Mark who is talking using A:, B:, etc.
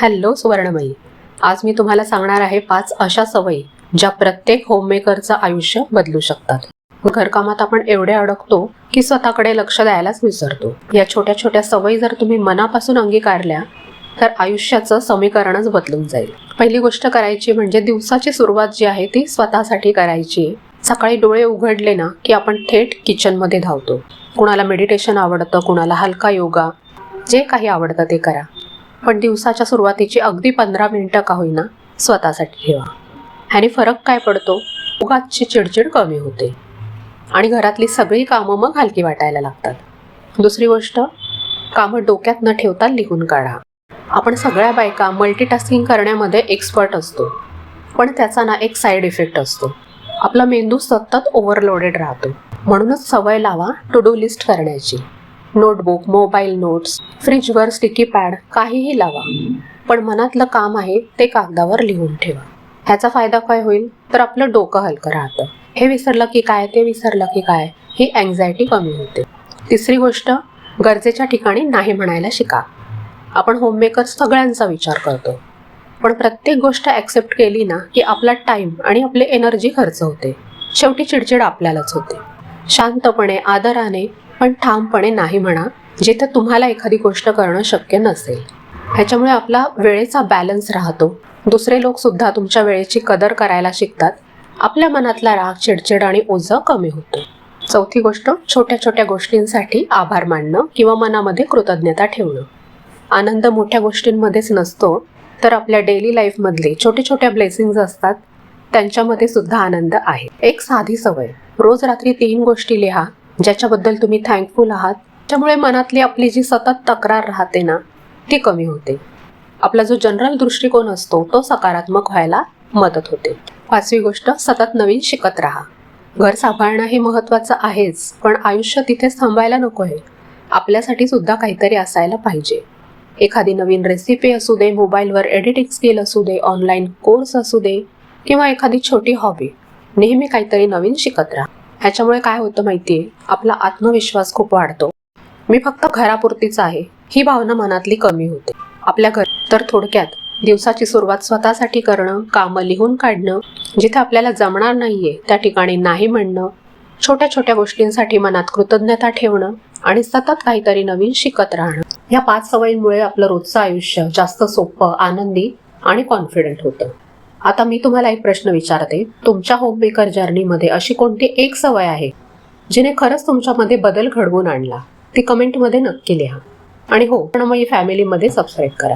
A: Hello सुवर्णमयी. आज मी तुम्हाला सांगणार आहे पाच अशा सवयी ज्या प्रत्येक होममेकरचं आयुष्य बदलू शकतात. घरकामात आपण एवढे अडकतो की स्वतःकडे लक्ष द्यायलाच विसरतो. या छोट्या छोट्या सवयी जर तुम्ही मनापासून अंगीकारल्या तर आयुष्याचं समीकरणच बदलून जाईल. पहिली गोष्ट करायची म्हणजे दिवसाची सुरुवात जी आहे ती स्वतःसाठी करायची. सकाळी डोळे उघडले ना की आपण थेट किचनमध्ये धावतो. कुणाला मेडिटेशन आवडतं कुणाला हलका योगा जे काही आवडतं ते करा. पण दिवसाच्या सुरुवातीची अगदी पंधरा मिनिटं का होईना स्वतःसाठी ठेवा. ह्याने फरक काय पडतो? उगाचची चिडचिड कमी होते. आणि घरातली सगळी कामं मग हलकी वाटायला लागतात. दुसरी गोष्ट कामं डोक्यात न ठेवता लिहून काढा. आपण सगळ्या बायका मल्टीटास्किंग करण्यामध्ये एक्सपर्ट असतो. पण त्याचा ना एक साईड इफेक्ट असतो. आपला मेंदू सतत ओव्हरलोडेड राहतो. म्हणूनच सवय लावा टू डू लिस्ट करण्याची. नोटबुक मोबाईल नोट्स फ्रीजवर स्टिकी पॅड काहीही लावा. पण मनातलं काम आहे ते कागदावर लिहून ठेवा. ह्याचा फायदा काय होईल? तर आपलं डोकं हलकं राहतं. हे विसरलं की काय ते विसरलं की काय ही अँझायटी कमी होते. तिसरी गोष्ट गरजेच्या ठिकाणी नाही म्हणायला शिका. आपण होममेकर सगळ्यांचा विचार करतो. पण प्रत्येक गोष्ट ॲक्सेप्ट केली ना की आपला टाईम आणि आपली एनर्जी खर्च होते. शेवटी चिडचिड आपल्यालाच होते. शांतपणे आदराने पण ठामपणे नाही म्हणा जिथे तुम्हाला एखादी गोष्ट करणं शक्य नसेल. ह्याच्यामुळे आपला वेळेचा बॅलन्स राहतो. दुसरे लोक सुद्धा तुमच्या वेळेची कदर करायला शिकतात. आपल्या मनातला राग चिडचिड आणि ओझं कमी होतो. चौथी गोष्ट छोट्या छोट्या गोष्टींसाठी आभार मानणं किंवा मनामध्ये कृतज्ञता ठेवणं. आनंद मोठ्या गोष्टींमध्येच नसतो तर आपल्या डेली लाईफमधले छोटे छोट्या ब्लेसिंग्स असतात त्यांच्यामध्ये सुद्धा आनंद आहे. एक साधी सवय. रोज रात्री तीन गोष्टी लिहा ज्याच्याबद्दल तुम्ही थँकफुल आहात त्यामुळे मनातली आपली जी सतत तक्रार राहते ना ती कमी होते. आपला जो जनरल दृष्टिकोन असतो तो सकारात्मक व्हायला मदत होते. पाचवी गोष्ट सतत नवीन शिकत राहा. घर सांभाळणं हे महत्त्वाचं आहेच पण आयुष्य तिथेच थांबायला नको आहे आपल्यासाठी सुद्धा काहीतरी असायला पाहिजे. एखादी नवीन रेसिपी असू दे मोबाईलवर एडिटिंग स्किल असू दे ऑनलाईन कोर्स असू दे किंवा एखादी छोटी हॉबी नेहमी काहीतरी नवीन शिकत राहा. ह्याच्यामुळे काय होतं माहितीये? आपला आत्मविश्वास खूप वाढतो. मी फक्त घरापुरतीच आहे. ही भावना मनातली कमी होते. आपल्या घर तर थोडक्यात दिवसाची सुरुवात स्वतःसाठी करणं कामं लिहून काढणं जिथे आपल्याला जमणार नाहीये त्या ठिकाणी नाही म्हणणं छोट्या छोट्या गोष्टींसाठी मनात कृतज्ञता ठेवणं आणि सतत काहीतरी नवीन शिकत राहणं. या पाच सवयींमुळे आपलं रोजचं आयुष्य जास्त सोपं आनंदी आणि कॉन्फिडंट होतं. आता मी तुम्हाला एक प्रश्न विचारते. तुमच्या होममेकर जर्नीमध्ये अशी कोणती एक सवय आहे जिने खरंच तुमच्यामध्ये बदल घडवून आणला? ती कमेंटमध्ये नक्की लिहा. आणि हो पण मग फॅमिलीमध्ये सबस्क्राईब करा.